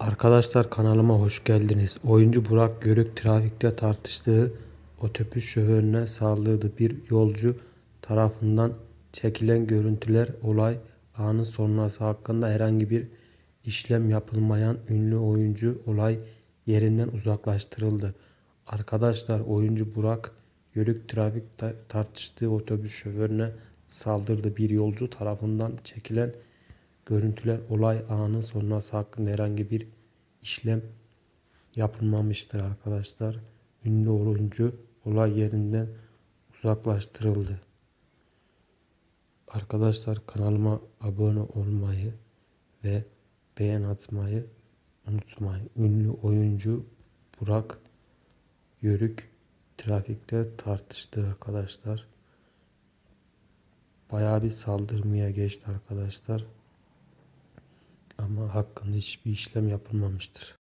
Arkadaşlar kanalıma hoş geldiniz. Oyuncu Burak Yörük trafikte tartıştığı otobüs şoförüne saldırdı. Bir yolcu tarafından çekilen görüntüler olay anı sonrası hakkında herhangi bir işlem yapılmayan ünlü oyuncu olay yerinden uzaklaştırıldı. Arkadaşlar oyuncu Burak Yörük trafikte tartıştığı otobüs şoförüne saldırdı. Bir yolcu tarafından çekilen Görüntüler olay anı sonrası hakkında herhangi bir işlem yapılmamıştır arkadaşlar. Ünlü oyuncu olay yerinden uzaklaştırıldı. Arkadaşlar kanalıma abone olmayı ve beğen atmayı unutmayın. Ünlü oyuncu Burak Yörük trafikte tartıştı arkadaşlar. Bayağı bir saldırmaya geçti arkadaşlar. Ama hakkında hiçbir işlem yapılmamıştır.